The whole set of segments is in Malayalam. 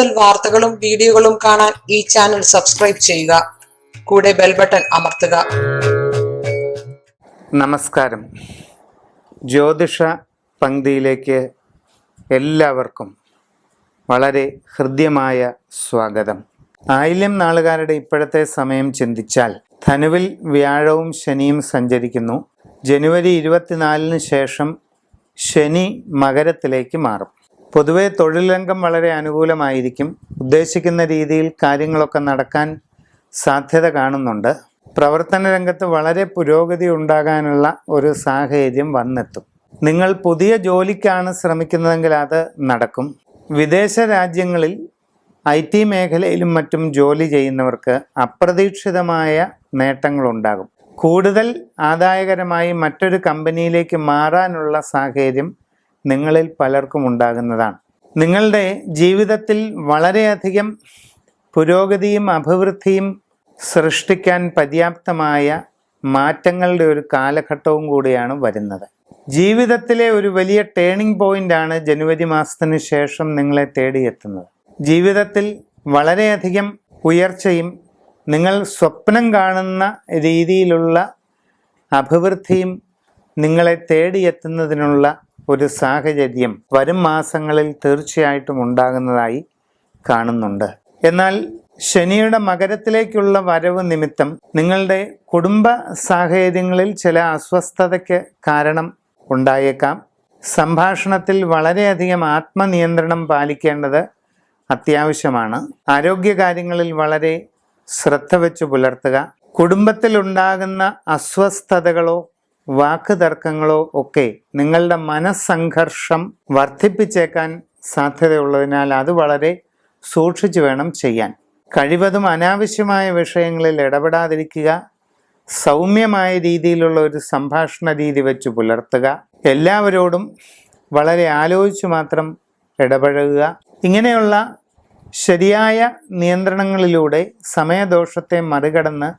കൂടുതൽ വാർത്തകളും വീഡിയോകളും കാണാൻ ഈ ചാനൽ സബ്സ്ക്രൈബ് ചെയ്യുക. കൂടെ ബെൽ ബട്ടൺ അമർത്തുക. നമസ്കാരം. ജ്യോതിഷ പങ്ക്തിയിലേക്ക് എല്ലാവർക്കും വളരെ ഹൃദ്യമായ സ്വാഗതം. ആയില്യം നാളുകാരുടെ ഇപ്പോഴത്തെ സമയം ചിന്തിച്ചാൽ ധനുവിൽ വ്യാഴവും ശനിയും സഞ്ചരിക്കുന്നു. ജനുവരി ഇരുപത്തിനാലിന് ശേഷം ശനി മകരത്തിലേക്ക് മാറും. പൊതുവെ തൊഴിൽ രംഗം വളരെ അനുകൂലമായിരിക്കും. ഉദ്ദേശിക്കുന്ന രീതിയിൽ കാര്യങ്ങളൊക്കെ നടക്കാൻ സാധ്യത കാണുന്നുണ്ട്. പ്രവർത്തന രംഗത്ത് വളരെ പുരോഗതി ഉണ്ടാകാനുള്ള ഒരു സാഹചര്യം വന്നെത്തും. നിങ്ങൾ പുതിയ ജോലിക്കാണ് ശ്രമിക്കുന്നതെങ്കിൽ അത് നടക്കും. വിദേശ രാജ്യങ്ങളിൽ ഐ ടി മേഖലയിലും മറ്റും ജോലി ചെയ്യുന്നവർക്ക് അപ്രതീക്ഷിതമായ നേട്ടങ്ങളുണ്ടാകും കൂടുതൽ ആദായകരമായി മറ്റൊരു കമ്പനിയിലേക്ക് മാറാനുള്ള സാഹചര്യം നിങ്ങളിൽ പലർക്കും ഉണ്ടാകുന്നതാണ്. നിങ്ങളുടെ ജീവിതത്തിൽ വളരെയധികം പുരോഗതിയും അഭിവൃദ്ധിയും സൃഷ്ടിക്കാൻ പര്യാപ്തമായ മാറ്റങ്ങളുടെ ഒരു കാലഘട്ടവും കൂടിയാണ് വരുന്നത്. ജീവിതത്തിലെ ഒരു വലിയ ടേണിംഗ് പോയിന്റാണ് ജനുവരി മാസത്തിന് ശേഷം നിങ്ങളെ തേടിയെത്തുന്നത്. ജീവിതത്തിൽ വളരെയധികം ഉയർച്ചയും നിങ്ങൾ സ്വപ്നം കാണുന്ന രീതിയിലുള്ള അഭിവൃദ്ധിയും നിങ്ങളെ തേടിയെത്തുന്നതിനുള്ള ഒരു സാഹചര്യം വരും മാസങ്ങളിൽ തീർച്ചയായിട്ടും ഉണ്ടാകുന്നതായി കാണുന്നുണ്ട്. എന്നാൽ ശനിയുടെ മകരത്തിലേക്കുള്ള വരവ് നിമിത്തം നിങ്ങളുടെ കുടുംബ സാഹചര്യങ്ങളിൽ ചില അസ്വസ്ഥതയ്ക്ക് കാരണം ഉണ്ടായേക്കാം. സംഭാഷണത്തിൽ വളരെയധികം ആത്മനിയന്ത്രണം പാലിക്കേണ്ടത് അത്യാവശ്യമാണ്. ആരോഗ്യകാര്യങ്ങളിൽ വളരെ ശ്രദ്ധ വെച്ച് പുലർത്തുക. കുടുംബത്തിലുണ്ടാകുന്ന അസ്വസ്ഥതകളോ വാക്ക് തർക്കങ്ങളോ ഒക്കെ നിങ്ങളുടെ മനസ്സംഘർഷം വർദ്ധിപ്പിച്ചേക്കാൻ സാധ്യതയുള്ളതിനാൽ അത് വളരെ സൂക്ഷിച്ചു വേണം ചെയ്യാൻ. കഴിവതും അനാവശ്യമായ വിഷയങ്ങളിൽ ഇടപെടാതിരിക്കുക സൗമ്യമായ രീതിയിലുള്ള ഒരു സംഭാഷണ രീതി വെച്ച് പുലർത്തുക എല്ലാവരോടും വളരെ ആലോചിച്ച് മാത്രം ഇടപഴകുക. ഇങ്ങനെയുള്ള ശരിയായ നിയന്ത്രണങ്ങളിലൂടെ സമയദോഷത്തെ മറികടന്ന്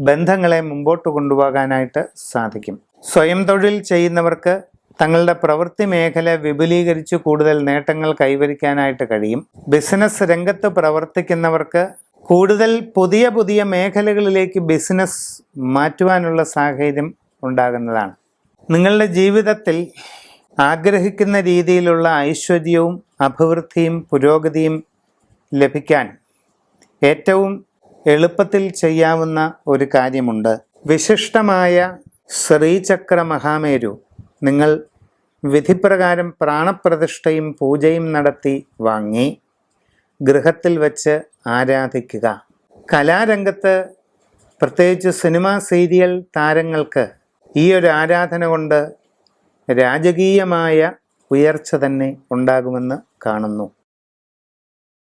ബന്ധങ്ങളെ മുമ്പോട്ട് കൊണ്ടുപോകാനായിട്ട് സാധിക്കും. സ്വയം തൊഴിൽ ചെയ്യുന്നവർക്ക് തങ്ങളുടെ പ്രവൃത്തി മേഖല വിപുലീകരിച്ച് കൂടുതൽ നേട്ടങ്ങൾ കൈവരിക്കാനായിട്ട് കഴിയും. ബിസിനസ് രംഗത്ത് പ്രവർത്തിക്കുന്നവർക്ക് കൂടുതൽ പുതിയ പുതിയ മേഖലകളിലേക്ക് ബിസിനസ് മാറ്റുവാനുള്ള സാഹചര്യം ഉണ്ടാകുന്നതാണ്. നിങ്ങളുടെ ജീവിതത്തിൽ ആഗ്രഹിക്കുന്ന രീതിയിലുള്ള ഐശ്വര്യവും അഭിവൃദ്ധിയും പുരോഗതിയും ലഭിക്കാൻ ഏറ്റവും എളുപ്പത്തിൽ ചെയ്യാവുന്ന ഒരു കാര്യമുണ്ട്. വിശിഷ്ടമായ ശ്രീചക്ര മഹാമേരു നിങ്ങൾ വിധിപ്രകാരം പ്രാണപ്രതിഷ്ഠയും പൂജയും നടത്തി വാങ്ങി ഗൃഹത്തിൽ വച്ച് ആരാധിക്കുക. കലാരംഗത്ത് പ്രത്യേകിച്ച് സിനിമ സീരിയൽ താരങ്ങൾക്ക് ഈ ഒരു ആരാധന കൊണ്ട് രാജകീയമായ ഉയർച്ച തന്നെ ഉണ്ടാകുമെന്ന് കാണുന്നു.